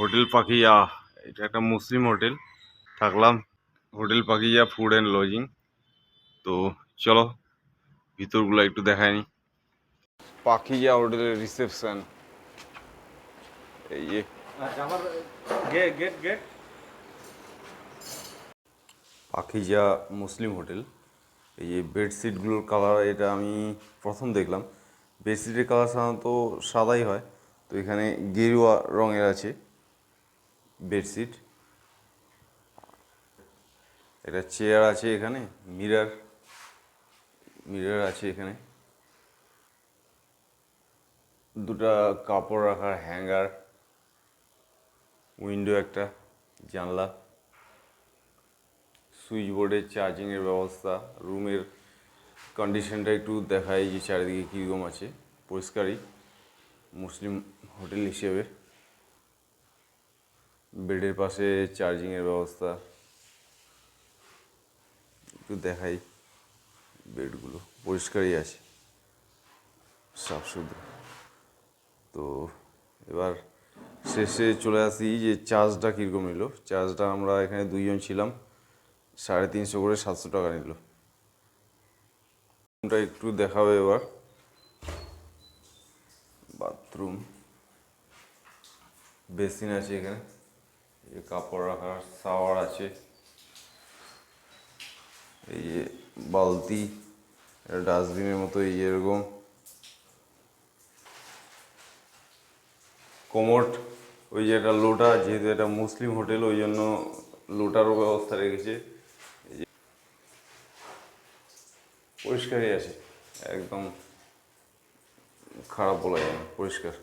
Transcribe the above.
Hotel Pakhiya এটা একটা মুসলিম hotel. থাকলাম hotel Pakhiya food and lodging তো চলো ভিতরগুলো একটু দেখায় নি। পাখিয়া হোটেলের রিসেপশন এই যে। আচ্ছা পাখিজা মুসলিম হোটেল। এই যে বেডশিটগুলোর কালার এটা আমি প্রথম দেখলাম। বেডশিটের কালার সাধারণত সাদাই হয়। তো এখানে গেরুয়া রঙের আছে। বেডশিট। এটা চেয়ার আছে এখানে, মিরার। মিরার আছে এখানে। দুটা কাপড় রাখার হ্যাঙ্গার। উইন্ডো একটা, জানলা। সুইচ বোর্ডের চার্জিংয়ের ব্যবস্থা। রুমের কন্ডিশনটা একটু দেখাই যে চারিদিকে কীরকম আছে। পরিষ্কারই, মুসলিম হোটেল হিসেবে। বেডের পাশে চার্জিংয়ের ব্যবস্থা। একটু দেখাই বেডগুলো, পরিষ্কারই আছে, সাফ সুতরা। তো এবার শেষে চলে আসি যে চার্জটা কীরকম নিল। চার্জটা আমরা এখানে দুইজন ছিলাম, সাড়ে তিনশো করে সাতশো টাকা নিল। রুমটা একটু দেখাবে এবার। বাথরুম, বেসিন আছে এখানে। এই কাপড় রাখার শাওয়ার আছে। এই যে বালতি ডাস্টবিনের মতো, এই যে এরকম। কোমোট ওই যে একটা লোটা, যেহেতু এটা মুসলিম হোটেল, ওই জন্য লোটারও ব্যবস্থা রেখেছে। পরিষ্কারই আছে, একদম খারাপ বলা যায় না, পরিষ্কার।